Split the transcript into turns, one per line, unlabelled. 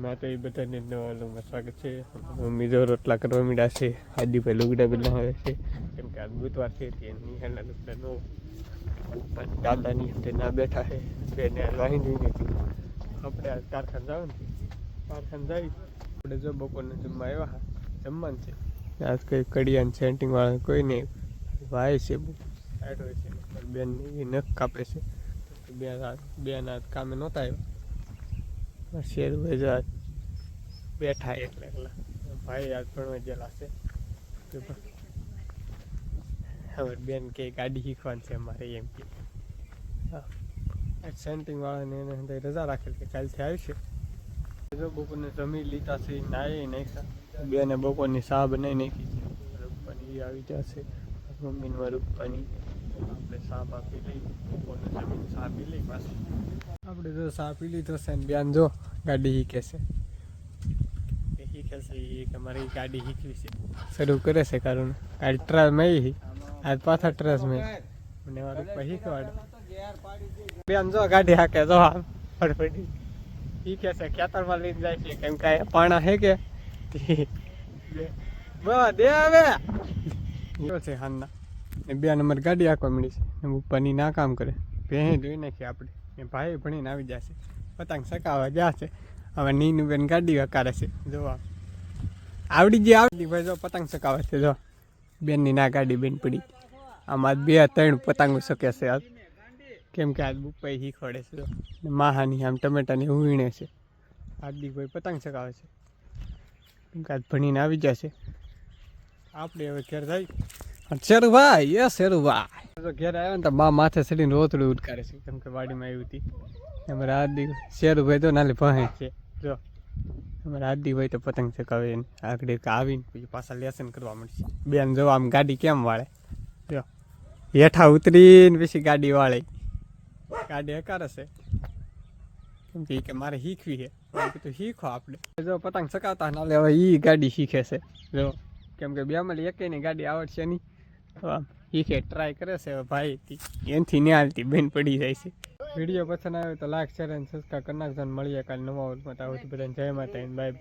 માં તો એ બધાને નવા સ્વાગત છે. મમ્મી જો રોટલા કરવા મીડા છે. આદિભાઈ લુગડા બદલા આવે છે. કેમ કે આજ બુધવાર છે તેની નિહાળના લુગડા દાદાની અંદર ના બેઠા છે. બેને વાહી જોઈને આપણે આજ કારખાને જાવ ને? કારખાન જાય આપણે જો બપોરને જમવા આવ્યા જમવાનું છે. આજ કંઈ કડિયાન સેન્ટિંગ વાળા કોઈ નહીં. વાય છે બહુ. સાઈડ હોય છે. બેન નખ કાપે છે. બે બે આજ કામે નહોતા આવ્યા. શેર બજાર બેઠા એટલે એકલા ભાઈ આજ ભણવા ગયેલા છે. હવે બેન કે ગાડી શીખવાની છે અમારે એમ કે. સેન્ટિંગ વાળાને એને રજા રાખેલ કે કાલથી આવશે. જો બપોરને જમી લીધા છે, નાહી નાખ્યા. બેને બપોરની સા બનાવી નાખી. છે રૂપાની ઈ આવી જશે. મમ્મીને રૂપાની આપણે સા આપી લઈ બપોરને જમીન સા પી લઈ પાછી. આપણે તો સા પી લીધો છે બ્યાન જો ગાડી શીખે છે. શીખે છે એ કે મારી ગાડી શીખવી છે. શરૂ કરે છે કારણ ટ્રાય મેં આજ પાછા ટ્રસ મેં. મને મારું પછી બેન જો ગાડી હાકે જો આમ ફટફટી શીખે છે ખેતરમાં લઈને જાય છે કેમ કે પાણા હે કે? બસ દે હવે. છે હાલના. ને બે નંબર ગાડી હાંકવા મળી છે. ને ઉપરની ના કામ કરે. ભેં જોઈ નાખી આપણે ને ભાઈ ભણીને આવી જશે. પતંગ સકાવા જશે. હવે નીનું બેન ગાડી વકારે છે. જોવા આવડી જે આવડી, ભાઈ જો પતંગ સકાવે છે, જો. બેનની ના ગાડી બેન પડી. આમાં બે ત્રણ પતંગો શકે છે આજ કેમ કે આજ બુપાઈ શીખવાડે છે, જો. માહાની આમ ટમેટાની ઉવીણે છે. આદિ ભાઈ પતંગ સકાવે છે. કેમ કે આજ ભણીને આવી જશે. આપણે હવે ઘેર જઈ. શેરુભાઈ, એ શેરુભાઈ. તો ઘેર આવ્યો ને તો બા માથે ચડીને રોતડું ઉડકારે છે. કેમ કે વાડીમાં આવી હતી. અમારા આદિ, શેરુભાઈ તો નાલી ભહે છે. જો, અમારે આદી હોય તો પતંગ ચકાવે આગળ આવીને પછી પાછા લેસન કરવા મળશે. બેન જો આમ ગાડી કેમ વાળે? જો, હેઠા ઉતરીને પછી ગાડી વાળે. ગાડી હકાર છે. કેમ કે કે મારે શીખવી છે. તો શીખો આપણે. જો, પતંગ ચકાવતા નાલે હવે એ ગાડી શીખે છે. જો કેમ કે બે માં એકેયની ગાડી આવડશે નહીં. આમ શીખે ટ્રાય કરે છે ભાઈ એનથી નહીં હાલતી બેન પડી જાય છે. વીડિયો પસંદ આવ્યો તો લાઈક શેર અને સબસ્ક્રાઈબ કરી નાખજો મળીએ કાલે નવા વર્ગમાં તો બધાને. જય માતા બાય